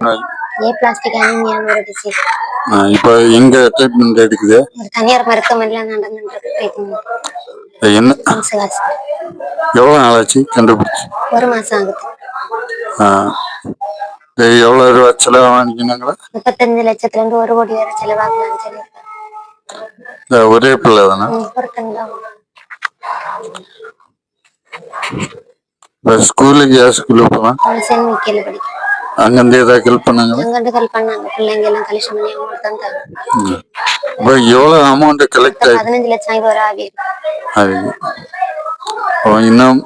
ஏ plastic அனிமியான்னு ஒரு disease இப்போ எங்க ட்ரீட்மெண்ட் எடுக்குது? தனியார் மருத்துவமனையில நடந்துட்டு ட்ரீட்மெண்ட் என்ன? காசு எவ்வளோ நாளாச்சு கண்டுபிடிச்சு? ஒரு மாசம் ஆகுது. ஆ. இது எவ்வளோ ரூபா செலவு வாங்கினாங்களா? முப்பத்தஞ்சு லட்சத்துல இருந்து ஒரு கோடி வரை செலவாகலாம்னு சொல்லியிருக்காங்க. இந்த ஒரே பிள்ளை தானே? ஸ்கூலுக்கு ஏன் அங்கேருந்து ஏதாவது ஹெல்ப் அங்கிருந்து ஹெல்ப் பண்ணாங்க. பிள்ளைங்க எல்லாம் கலெக்ஷன் பண்ணி அவங்க தந்தாங்க இப்போ எவ்வளோ அமௌண்ட் கலெக்ட் ஆகி பதினஞ்சு லட்சம் இது ஆவி அது அப்போ இன்னும்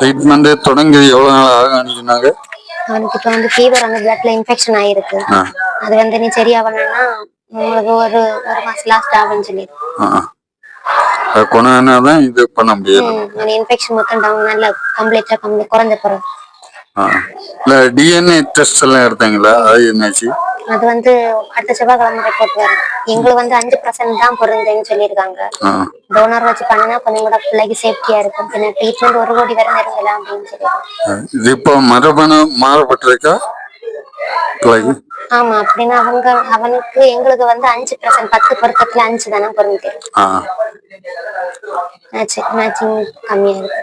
ட்ரீட்மெண்ட்டு தொடங்கி எவ்வளோ நாள் ஆகும் சொன்னாங்க? அவனுக்கு இப்ப வந்து ஃபீவர் வந்து பிளட்ல இன்ஃபெக்ஷன் ஆயிருக்கு. அது வந்து நீ சரியாகணும்னா உங்களுக்கு ஒரு ஒரு மாசம் லாஸ்ட் ஆகும்னு சொல்லிடு ஆ அது கொண்டாடினா தான் இது பண்ண முடியும் ம். இன்ஃபெக்ஷன் மொத்தம் டவுன் நல்ல கம்ப்ளீட்டா கம்மி குறைஞ்ச பிறகு. இல்லை டிஎன்ஏ டெஸ்ட் எல்லாம் எடுத்தாங்களா? அது என்னாச்சு அது வந்து அடுத்த செவ்வாய்க்கிழமை ரிப்போர்ட் வரும். எங்களுக்கு வந்து அஞ்சு பர்சன்ட் தான் பொருந்துன்னு சொல்லியிருக்காங்க. டோனர் வச்சு பண்ணினா கொஞ்சம் கூட பிள்ளைக்கு சேஃப்டியா இருக்கும். பின்ன ட்ரீட்மெண்ட் ஒரு கோடி வரை நெருங்கலாம் அப்படின்னு சொல்லியிருக்காங்க. இது இப்போ மரபணு மாறப்பட்டிருக்கா பிள்ளைக்கு? ஆமா அப்படின்னா அவங்க அவனுக்கு எங்களுக்கு வந்து அஞ்சு பர்சன்ட் பத்து பொருத்தத்துல அஞ்சு தானே பொருந்து ஆ. மேட்சிங் கம்மியா இருக்கு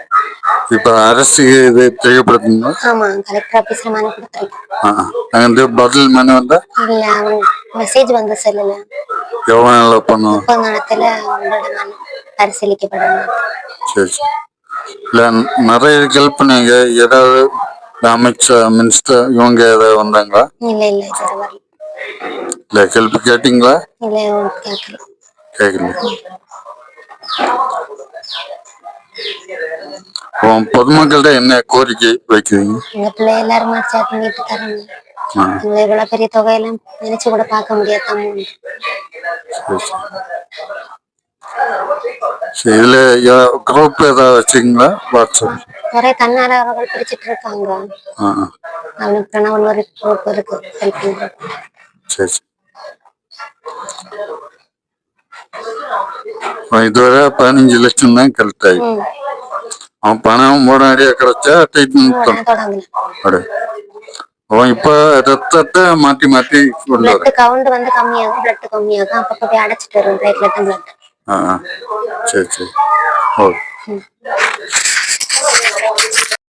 இப்போ அரசு இது தெரியப்படுத்துங்க ஆமா கலெக்டர் ஆபீஸ்ல மனு கொடுத்துருக்கேன் அங்கே பதில் மனு வந்தா? இல்ல அவன் மெசேஜ் வந்து செல்லுல. எவ்வளோ நாள் பண்ணும் முப்பது நேரத்துல உங்களோட மனு பரிசீலிக்கப்படணும் சரி இல்லை நிறைய ஹெல்ப் பண்ணாங்க ஏதாவது அமைச்சர் மினிஸ்டர் இவங்க ஏதாவது வந்தாங்களா? இல்ல இல்ல இல்லை ஹெல்ப் கேட்டிங்களா? இல்ல கேட்கல கேட்கல இப்போ பொதுமக்கள்கிட்ட என்ன கோரிக்கை வைக்கிறீங்க? எங்க பிள்ளை எல்லாரும் மறைச்சா பண்ணிட்டு ஆ. இவ்வளவு பெரிய தொகையெல்லாம் நினைச்சு கூட பார்க்க முடியாத சரி இதில் குரூப் ஏதாவது வச்சுங்களா வாட்ஸ்அப் நிறைய தன்னார்வலர்கள் பிடிச்சிட்டு இருக்காங்க. அவனுக்கு பிரணவன் ஒரு குரூப் இருக்கு. ஹெல்ப் சரி. இதுவரை பதினஞ்சு லட்சம் தான் கரெக்ட் ஆகி அவன் பணம் உடனடியாக கிடைச்சா ட்ரீட்மெண்ட் அவன் இப்போ ரத்தத்தை கொண்டு வர பிளட் கவுண்ட் வந்து கம்மியாகும் பிளட் கம்மியாகும் அப்பப்போ போய் அடைச்சிட்டு வரும் பிளட்ல தான் பிளட் ஆ ஆ. சரி சரி ஓகே